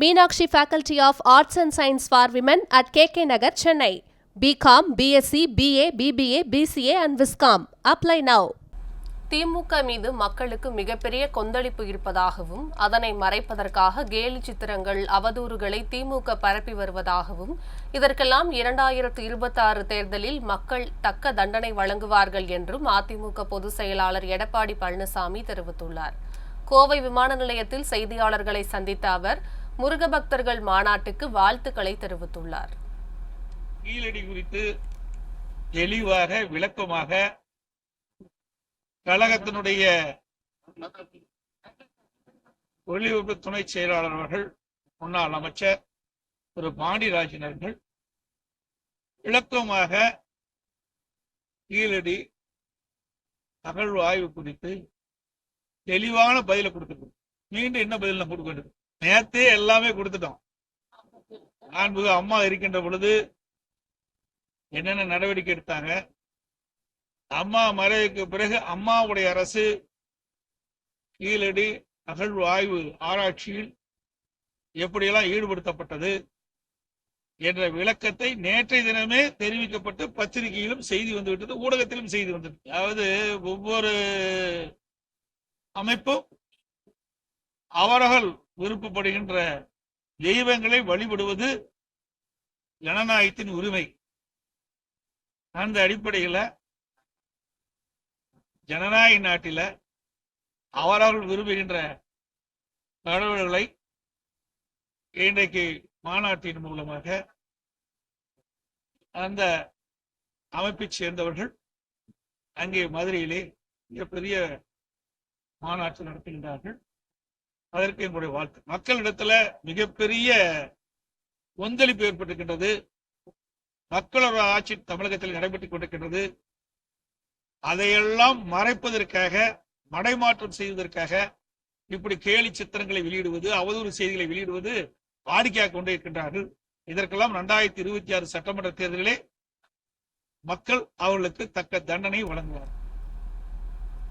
Meenakshi faculty of arts and science for women at K K Nagar Chennai BCom BSc BA BBA BCA and viscom apply now DMK மீது மக்களுக்கு மிகப்பெரிய கொந்தளிப்பு இருப்பதாகவும் அதனை மறைப்பதற்காக கேலி சித்திரங்கள் அவதூறுகளை திமுக பரப்பி வருவதாகவும் இதற்கெல்லாம் இரண்டாயிரத்து இருபத்தாறு தேர்தலில் மக்கள் தக்க தண்டனை வழங்குவார்கள் என்றும் அதிமுக பொதுச் செயலாளர் எடப்பாடி பழனிசாமி தெரிவித்துள்ளார். கோவை விமான நிலையத்தில் செய்தியாளர்களை சந்தித்த அவர் முருக பக்தர்கள் மாநாட்டுக்கு வாழ்த்துக்களை தெரிவித்துள்ளார். கீழடி குறித்து தெளிவாக விளக்கமாக கழகத்தினுடைய ஒளிபரப்பு துணை செயலாளர் அவர்கள் முன்னாள் அமைச்சர் திரு பாண்டியராஜன் அவர்கள் விளக்கமாக கீழடி அகழ்வு ஆய்வு குறித்து தெளிவான பதிலை கொடுத்துருக்கோம் மீண்டும் என்ன பதில் நான் கொடுக்க வேண்டும்? நேத்தே எல்லாமே கொடுத்துட்டோம். மாண்புக அம்மா இருக்கின்ற பொழுது என்னென்ன நடவடிக்கை எடுத்தாங்க? அம்மா மறைவுக்கு பிறகு அம்மாவுடைய அரசு கீழடி அகழ்வு ஆய்வு ஆராய்ச்சியில் எப்படியெல்லாம் ஈடுபடுத்தப்பட்டது என்ற விளக்கத்தை நேற்றைய தினமே தெரிவிக்கப்பட்டு பத்திரிகையிலும் செய்தி வந்துவிட்டது ஊடகத்திலும் செய்தி வந்தது அதாவது ஒவ்வொரு அமைப்பும் அவர்கள் விருப்பப்படுகின்ற தெய்வங்களை வழிபடுவது ஜனநாயகத்தின் உரிமை. அந்த அடிப்படையில் ஜனநாயக நாட்டில அவரவர்கள் விரும்புகின்ற கடவுள்களை இன்றைக்கு மாநாட்டின் மூலமாக அந்த அமைப்பைச் சேர்ந்தவர்கள் அங்கே மதுரையிலே மிகப்பெரிய மாநாட்டில் நடத்துகின்றார்கள். அதற்கு என்னுடைய வாழ்த்து. மக்களிடத்துல மிகப்பெரிய கொந்தளிப்பு ஏற்பட்டிருக்கின்றது. மக்களோட ஆட்சி தமிழகத்தில் நடைபெற்றுக் கொண்டிருக்கின்றது. அதையெல்லாம் மறைப்பதற்காக மடைமாற்றம் செய்வதற்காக இப்படி கேலி சித்திரங்களை வெளியிடுவது அவதூறு செய்திகளை வெளியிடுவது வாடிக்கையாக கொண்டே இருக்கின்றார்கள். இதற்கெல்லாம் இரண்டாயிரத்தி இருபத்தி ஆறு சட்டமன்ற தேர்தலிலே மக்கள் அவர்களுக்கு தக்க தண்டனை வழங்குவார்